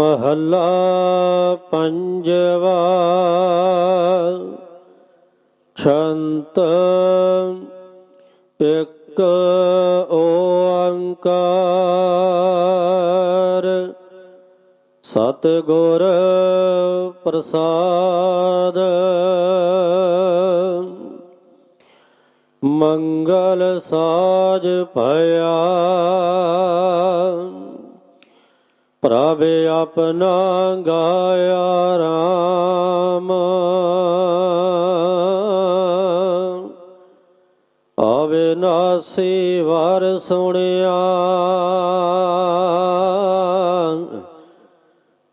ਮਹੱਲਾ ਪੰਜਵਾ। ਛੰਤ ਇੱਕ ਓੰਕਾਰ। ਸਤਿਗੁਰ ਪ੍ਰਸਾਦ। ਮੰਗਲ ਸਾਜ ਭਇਆ। ਪ੍ਰਭੇ ਆਪਣਾ ਗਾਇਆ ਰਾਮ। ਅਵਿਨਾਸੀ ਵਰ ਸੁਣਿਆ।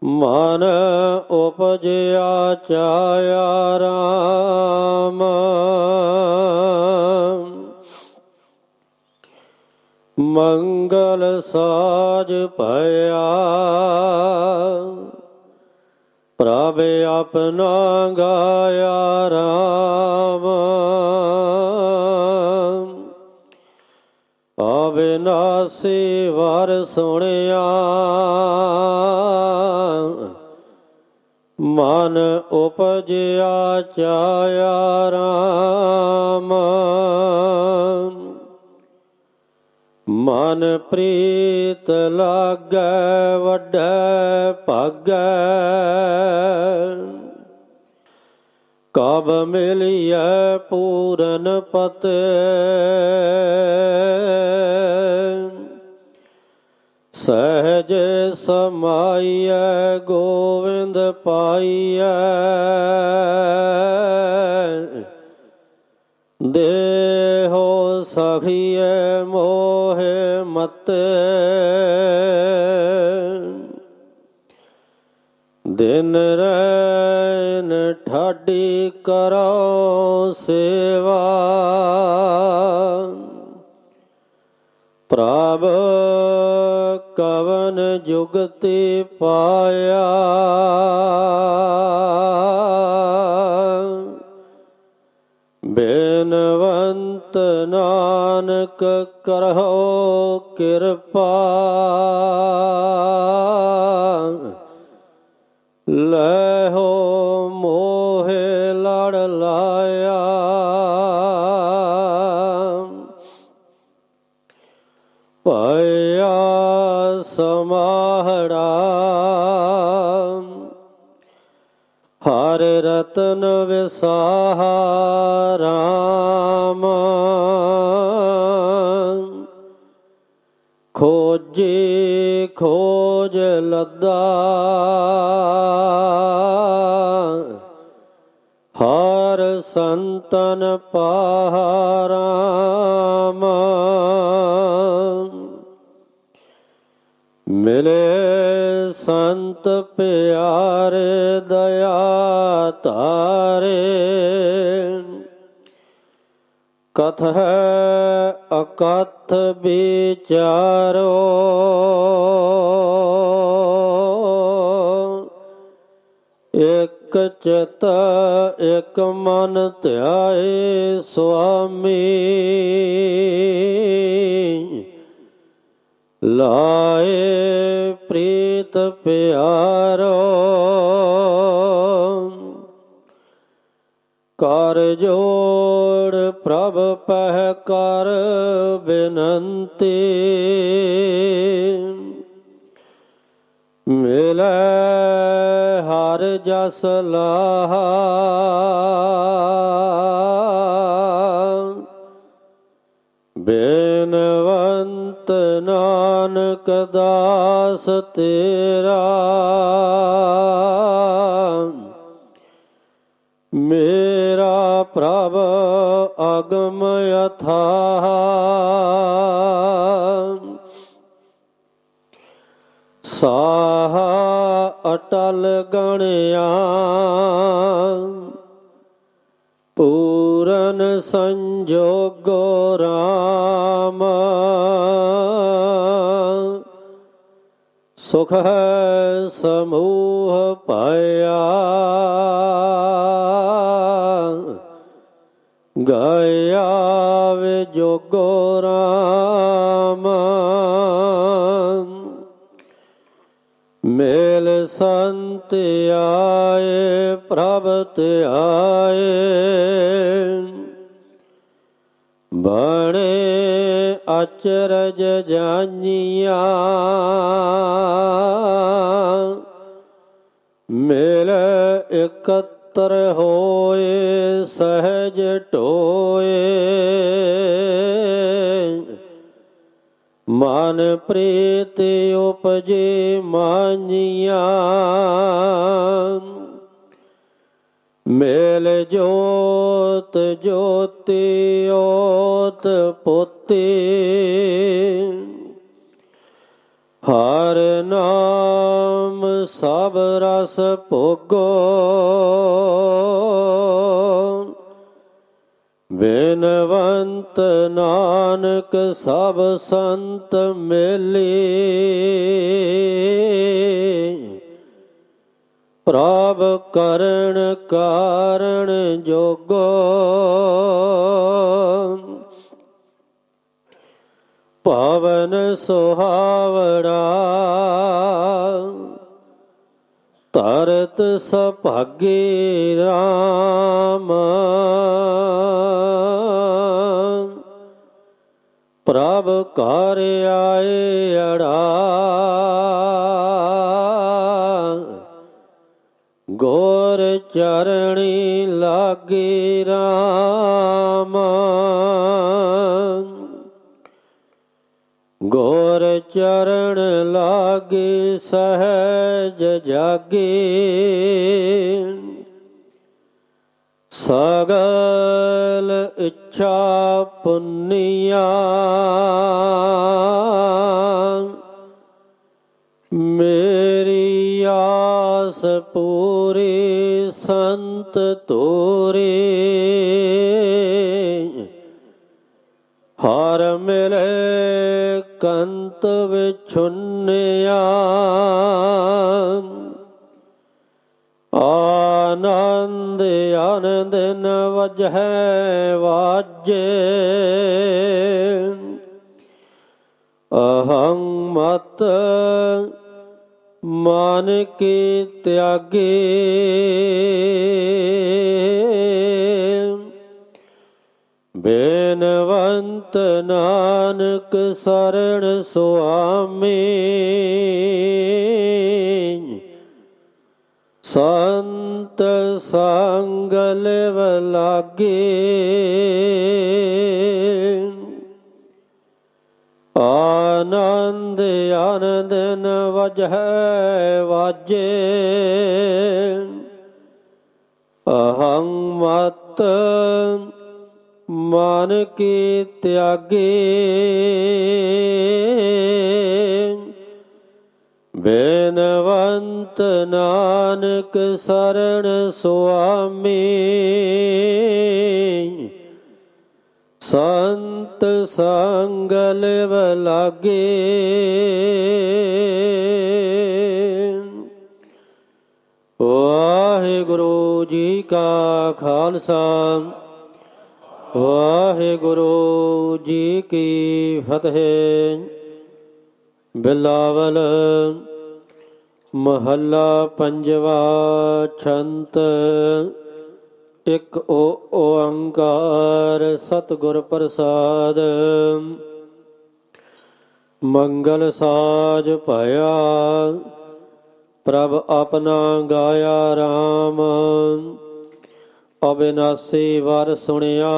ਮਨ ਉਪਜਿਆ ਚਾਇਆ ਰਾਮ। ਮੰਗਲ ਸਾਜ ਭਇਆ। ਪ੍ਰਭ ਆਪਣਾ ਗਾਇਆ ਰਾਮ। ਅਵਿਨਾਸੀ ਵਰ ਸੁਣਿਆ। ਮਨ ਉਪਜਿਆ ਚਾਇਆ ਰਾਮ। ਮਨ ਪ੍ਰੀਤ ਲਾਗੈ, ਵੱਡੈ ਭਾਗੈ। ਕਬ ਮਿਲਿਐ ਪੂਰਨ ਪਤ। ਸਹਜ ਸਮਾਈਐ ਗੋਵਿੰਦ ਪਾਈਐ। ਦੇਹੋ ਸਖੀਏ ਮੋ ਮਤੇ ਦਿਨ ਰੈਨ ਠਾਡੀ ਕਰੋ ਸੇਵਾ। ਪ੍ਰਭ ਕਵਨ ਜੁਗਤੀ ਪਾਇਆ। ਬੇਨਵੰਤ ਨਾਨਕ ਕਰਹੁ ਕਿਰਪਾ। ਲੈ ਹੋ ਮੋਹਿ ਲੜ ਲਾਇਆ। ਭਇਆ ਸਮਾਹੜਾ। ਹਰ ਰਤਨ ਵਿਸਾਹਾ ਖੋਜੀ ਖੋਜ ਲੱਦਾ ਹਰ ਸੰਤਨ ਪਾਰਾਮ ਮਿਲੇ ਸੰਤ ਪਿਆਰੇ ਦਇਆ ਤਾਰੇ ਕਥ ਹੈ ਅਕਥ ਵਿਚਾਰੋ। ਇਕ ਚਿਤ ਇਕ ਮਨ ਧਿਆਏ ਸੁਆਮੀ। ਲਾਏ ਪ੍ਰੀਤ ਪਿਆਰੋ। ਕਰ ਜੋੜ ਪ੍ਰਭ ਪਹਿ ਕਰ ਬਿਨੰਤੀ। ਮਿਲੈ ਹਰ ਜਸ ਲਾਹਾ। ਬੇਨਵੰਤ ਨਾਨਕ ਦਾਸ ਤੇਰਾ। ਅਗਮ ਅਥਾਹ ਸਾਹ ਅਟਲ ਗਣਿਆ ਪੂਰਨ ਸੰਜੋਗੋ ਰਾਮ। ਸੁਖ ਸਮੂਹ ਪਾਇਆ ਗਾਇਆ ਵੇ ਜੋਗੋ ਰਾਮ। ਮੇਲ ਸੰਤ ਆਏ ਪ੍ਰਭ ਧਿਆਏ। ਬਣੇ ਅਚਰਜ ਜਾਨੀਆਂ। ਮੇਲ ਇਕੱਤਰ ਹੋਏ, ਸਹਿਜ ਢੋਏ ਮਨ ਪ੍ਰੀਤ ਉਪਜੇ ਮਾਨੀਆਂ। ਮੇਲ ਜੋਤ ਜੋਤੀ ਓਤ ਪੋਤੀ। ਹਰ ਨਾਮ ਸਭ ਰਸ ਭੋਗੋ। ਬੇਨਵੰਤ ਨਾਨਕ ਸਭ ਸੰਤ ਮੇਲੇ। ਪ੍ਰਭ ਕਰਨ ਕਾਰਣ ਜੋਗੋ। ਪਵਨ ਸੁਹਾਵੜਾ ਤਰਤ ਸੁਭਾਗੇ ਰਾਮ। ਪ੍ਰਭ ਘਰ ਆਏ ਅੜਾ। ਗੋਰ ਚਰਣੀ ਲਾਗੇ ਰਾਮ ਗੋਰ ਚਰਨ ਲਾਗੇ ਸਹਿਜ ਜਾਗੇ। ਸਗਲ ਇੱਛਾ ਪੁੰਨੀਆਂ। ਮੇਰੀ ਆਸ ਪੂਰੀ ਸੰਤ ਤੋਰੇ। ਹਰ ਮਿਲੇ ਕੰਤ ਵਿਛੁੰਨਿਆ। ਆਨੰਦ ਆਨੰਦ ਨ ਵਜਹਿ ਵਾਜੇ। ਅਹੰ ਮਤ ਮਨ ਕੀ ਤਿਆਗੇ। ਬੇਨਵੰਤ ਨਾਨਕ ਸਰਣ ਸੁਆਮੀ। ਸੰਤ ਸੰਗ ਲਿਵ ਲਾਗੇ ਆਨੰਦ ਆਨੰਦ ਨ ਵਜਹਿ ਵਾਜੇ। ਅਹੰ ਮਤ ਮਨ ਕੀ ਤਿਆਗੇ ਬੇਨਵੰਤ ਨਾਨਕ ਸਰਣ ਸੁਆਮੀ ਸੰਤ ਸੰਗ ਲਿਵ ਲਾਗੇ ਵਾਹਿਗੁਰੂ ਜੀ ਕਾ ਖਾਲਸਾ ਵਾਹਿਗੁਰੂ ਜੀ ਕੀ ਫਤਿਹ। ਬਿਲਾਵਲ ਮਹੱਲਾ ਪੰਜਵਾ ਛੰਤ। ਇਕ ਓ ਓੰਕਾਰ ਸਤਿਗੁਰ ਪ੍ਰਸਾਦ। ਮੰਗਲ ਸਾਜ ਭਇਆ, ਪ੍ਰਭ ਆਪਣਾ ਗਾਇਆ RAM ਅਬਿਨਾਸੀ ਵਰ ਸੁਣਿਆ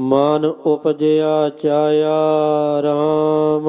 ਮਨ ਉਪਜਿਆ ਚਾਇਆ RAM